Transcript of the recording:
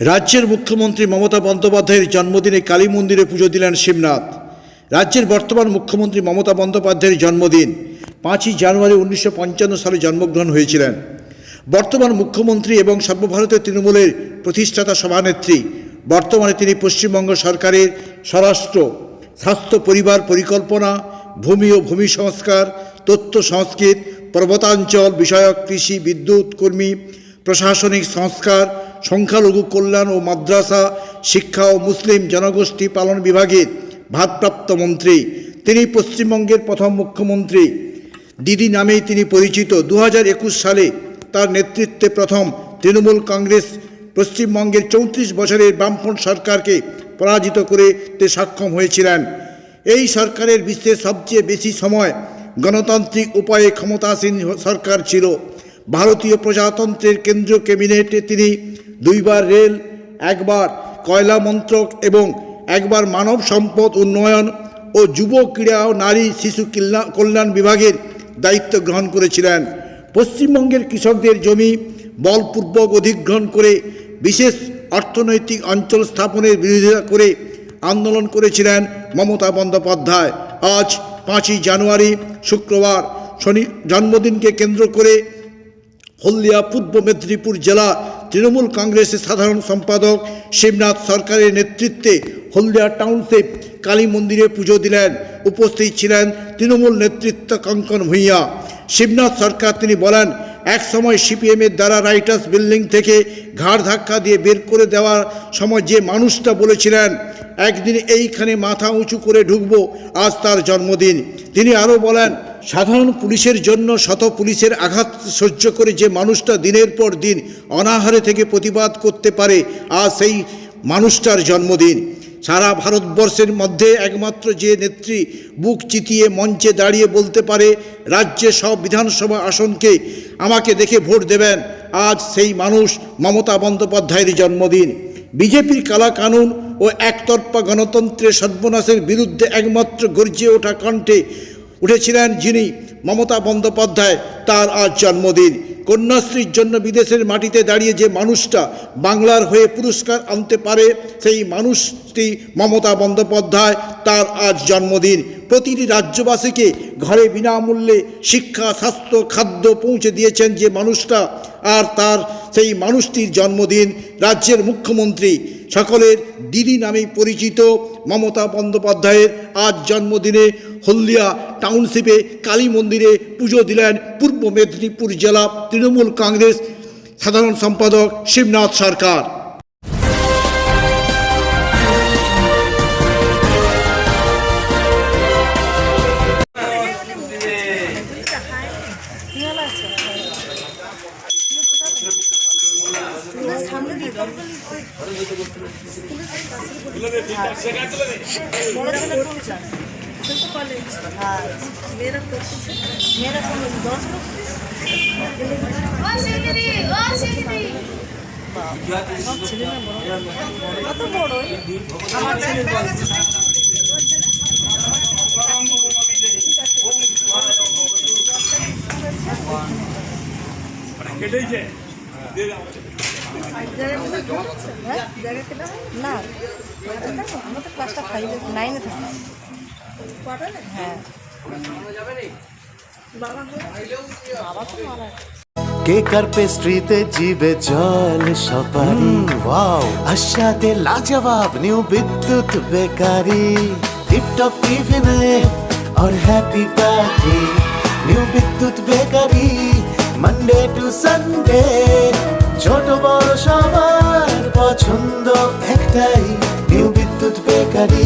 রাজ্যের মুখ্যমন্ত্রী মমতা বন্দ্যোপাধ্যায়ের জন্মদিনে কালী মন্দিরে পুজো দিলেন শিবনাথ। রাজ্যের বর্তমান মুখ্যমন্ত্রী মমতা বন্দ্যোপাধ্যায়ের জন্মদিন পাঁচই জানুয়ারি উনিশশো পঞ্চান্ন সালে জন্মগ্রহণ হয়েছিলেন। বর্তমান মুখ্যমন্ত্রী এবং সর্বভারতীয় তৃণমূলের প্রতিষ্ঠাতা সভানেত্রী। বর্তমানে তিনি পশ্চিমবঙ্গ সরকারের স্বরাষ্ট্র, স্বাস্থ্য পরিবার পরিকল্পনা, ভূমি ও ভূমি সংস্কার, তথ্য সংস্কৃত, পর্বতাঞ্চল বিষয়ক কৃষি, বিদ্যুৎ, কর্মী, প্রশাসনিক সংস্কার সংখ্যালঘু কল্যাণ ও মাদ্রাসা, শিক্ষা ও মুসলিম জনগোষ্ঠী পালন বিভাগের ভারপ্রাপ্ত মন্ত্রী, তিনি পশ্চিমবঙ্গের প্রথম মুখ্যমন্ত্রী। দিদি নামেই তিনি পরিচিত। দু হাজার একুশ সালে তার নেতৃত্বে প্রথম তৃণমূল কংগ্রেস পশ্চিমবঙ্গের চৌত্রিশ বছরের বামফ্রন্ট সরকারকে পরাজিত করে তে সক্ষম হয়েছিলেন। এই সরকারের বিশ্বের সবচেয়ে বেশি সময় গণতান্ত্রিক উপায়ে ক্ষমতাসীন সরকার ছিল। ভারতীয় প্রজাতন্ত্রের কেন্দ্রীয় ক্যাবিনেটে তিনি দুইবার রেল, একবার কয়লা মন্ত্রক এবং একবার মানব সম্পদ উন্নয়ন ও যুব ক্রীড়া ও নারী শিশু কল্যাণ- বিভাগের দায়িত্ব গ্রহণ করেছিলেন। পশ্চিমবঙ্গের কৃষকদের জমি বলপূর্বক অধিগ্রহণ করে বিশেষ অর্থনৈতিক অঞ্চল স্থাপনের বিরোধিতা করে আন্দোলন করেছিলেন মমতা বন্দ্যোপাধ্যায়। আজ পাঁচই জানুয়ারি, শুক্রবার শনি, জন্মদিনকে কেন্দ্র করে হলদিয়া পূর্ব মেদিনীপুর জেলা তৃণমূল কংগ্রেসের সাধারণ সম্পাদক শিবনাথ সরকারের নেতৃত্বে হলদিয়া টাউনশিপ কালী মন্দিরে পুজো দিলেন। উপস্থিত ছিলেন তৃণমূল নেতৃত্ব কঙ্কন ভূঁইয়া। শিবনাথ সরকার তিনি বলেন, এক সময় সিপিএমের দ্বারা রাইটার্স বিল্ডিং থেকে ঘাড় ধাক্কা দিয়ে বের করে দেওয়ার সময় যে মানুষটা বলেছিলেন, একদিন এইখানে মাথা উঁচু করে ঢুকবো, আজ তার জন্মদিন। তিনি আরও বলেন সাধারণ পুলিশের জন্য শত পুলিশের আঘাত সহ্য করে যে মানুষটা দিনের পর দিন অনাহারে থেকে প্রতিবাদ করতে পারে, আজ সেই মানুষটার জন্মদিন। সারা ভারতবর্ষের মধ্যে একমাত্র যে নেত্রী বুক চিতিয়ে মঞ্চে দাঁড়িয়ে বলতে পারে, রাজ্যে সব বিধানসভা আসনকে আমাকে দেখে ভোট দেবেন, আজ সেই মানুষ মমতা বন্দ্যোপাধ্যায়ের জন্মদিন। বিজেপির কালা কানুন ও একতরফা গণতন্ত্রের সর্বনাশের বিরুদ্ধে একমাত্র গর্জে ওঠা কণ্ঠে উঠেছিলেন যিনি মমতা বন্দ্যোপাধ্যায়, তার আজ জন্মদিন। কন্যাশ্রীর জন্য বিদেশের মাটিতে দাঁড়িয়ে যে মানুষটা বাংলার হয়ে পুরস্কার আনতে পারে, সেই মানুষটি মমতা বন্দ্যোপাধ্যায়, তার আজ জন্মদিন। প্রতিটি রাজ্যবাসীকে ঘরে বিনামূল্যে শিক্ষা, স্বাস্থ্য, খাদ্য পৌঁছে দিয়েছেন যে মানুষটা, আর তার সেই মানুষটির জন্মদিন রাজ্যের মুখ্যমন্ত্রী সকলের দিদি নামে পরিচিত মমতা বন্দ্যোপাধ্যায়ের আজ জন্মদিনে হলদিয়া টাউনশিপে কালী মন্দিরে পুজো দিলেন পূর্ব মেদিনীপুর জেলা তৃণমূল কংগ্রেস সাধারণ সম্পাদক শিবনাথ সরকার। সামনে ছেলে কলেজ আর মেয়েরা পড়তেছে মেয়েরা কোন দশ লোক ছেলে না বড়? কত বড়? আমার? হ্যাঁ হয়? না তো ক্লাসটা ফাইভে নাইনে থাকি। হ্যাঁ বাবা বাবা তো মারা কেকার পেস্ট্রিতে জিবে জল সপারি ওয়াও আশাতে লাজবাব নিউ বিদ্যুৎ বেকারি টিপটপ টিফিনে और happy party new Bidyut bakery Monday to Sunday ছোট বড় সবার পছন্দ একটাই নিউ বিদ্যুৎ বেকারি